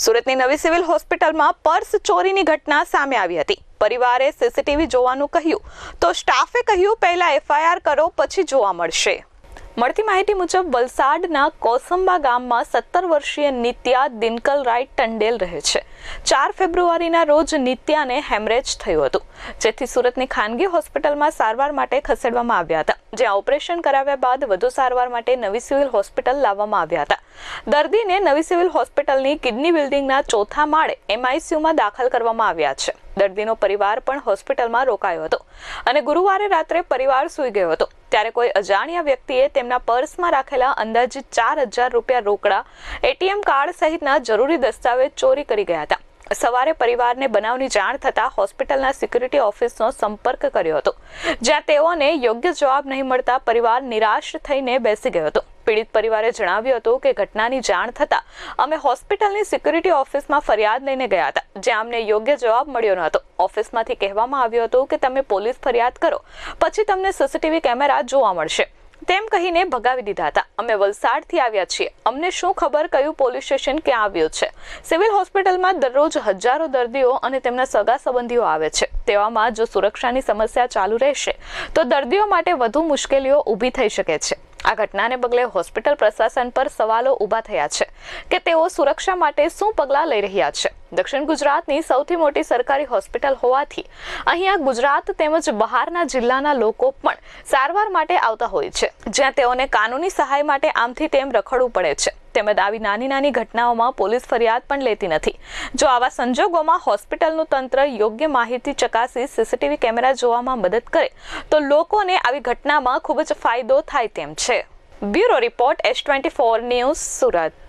સુરતની નવી સિવિલ હોસ્પિટલમાં પર્સ ચોરીની ઘટના સામે આવી હતી. પરિવારે સીસીટીવી જોવાનું કહ્યું. તો સ્ટાફે કહ્યું, પહેલા એફઆઈઆર કરો, પછી જોવા મળશે. મળતી માહિતી મુજબ, વલસાડના કોસંબા ગામમાં સત્તર વર્ષીય નિત્યા દિનકલરાય ટંડેલ રહે છે. ચાર ફેબ્રુઆરીના રોજ નિત્યાને હેમરેજ થયું હતું, જેથી સુરતની ખાનગી હોસ્પિટલમાં સારવાર માટે ખસેડવામાં આવ્યા હતા. જ્યાં ઓપરેશન કરાવ્યા બાદ વધુ સારવાર માટે નવી સિવિલ હોસ્પિટલ લાવવામાં આવ્યા હતા. દર્દીને નવી સિવિલ હોસ્પિટલની કિડની બિલ્ડિંગના ચોથા માળે એમઆઈસીયુમાં દાખલ કરવામાં આવ્યા છે. દર્દીનો પરિવાર પણ હોસ્પિટલમાં રોકાયો હતો અને ગુરુવારે રાત્રે પરિવાર સૂઈ ગયો હતો. ત્યારે કોઈ અજાણ્યા વ્યક્તિએ તેમના પર્સમાં રાખેલા અંદાજિત ચાર હજાર રૂપિયા રોકડા, એટીએમ કાર્ડ સહિતના જરૂરી દસ્તાવેજ ચોરી કરી ગયા હતા. સવારે પરિવારને બનાવની જાણ થતાં હોસ્પિટલના સિક્યુરિટી ઓફિસનો સંપર્ક કર્યો હતો, જ્યાં તેઓને યોગ્ય જવાબ નહીં મળતા પરિવાર નિરાશ થઈને બેસી ગયો હતો. પીડિત પરિવારે જણાવ્યું હતું કે ઘટનાની જાણ થતાં અમે હોસ્પિટલની સિક્યુરિટી ઓફિસમાં ફરિયાદ લઈને ગયા હતા, જ્યાં અમને યોગ્ય જવાબ મળ્યો ન હતો. ઓફિસમાંથી કહેવામાં આવ્યું હતું કે તમે પોલીસ ફરિયાદ કરો, પછી તમને સીસીટીવી કેમેરા જોવા મળશે. તેમ કહીને ભગાવી દીધા હતા. અમે વલસાડથી આવ્યા છીએ. અમને શું ખબર કયું પોલીસ સ્ટેશન ક્યાં આવ્યું છે? સિવિલ હોસ્પિટલમાં દરરોજ હજારો દર્દીઓ અને તેમના સગા સંબંધીઓ આવે છે. તેવામાં જો સુરક્ષાની સમસ્યા ચાલુ રહેશે, તો દર્દીઓ માટે વધુ મુશ્કેલીઓ ઊભી થઈ શકે છે. આ ઘટનાને પગલે હોસ્પિટલ પ્રશાસન પર સવાલો ઊભા થયા છે કે તેઓ સુરક્ષા માટે શું પગલાં લઈ રહ્યા છે. દક્ષિણ ગુજરાતની સૌથી મોટી સરકારી હોસ્પિટલ હોવાથી અહીંયા ગુજરાત તેમજ બહારના જિલ્લાના લોકો પણ સારવાર માટે આવતા હોય છે, જ્યાં તેઓને કાનૂની સહાય માટે આમથી તેમ રખડવું પડે છે. તેમજ આવી નાની નાની ઘટનાઓમાં પોલીસ ફરિયાદ પણ લેતી નથી. જો આવા સંજોગોમાં હોસ્પિટલનું તંત્ર યોગ્ય માહિતી ચકાસી સીસીટીવી કેમેરા જોવામાં મદદ કરે, તો લોકોને આવી ઘટનામાં ખૂબ જ ફાયદો થાય તેમ છે. Bureau report S twenty four news Surat.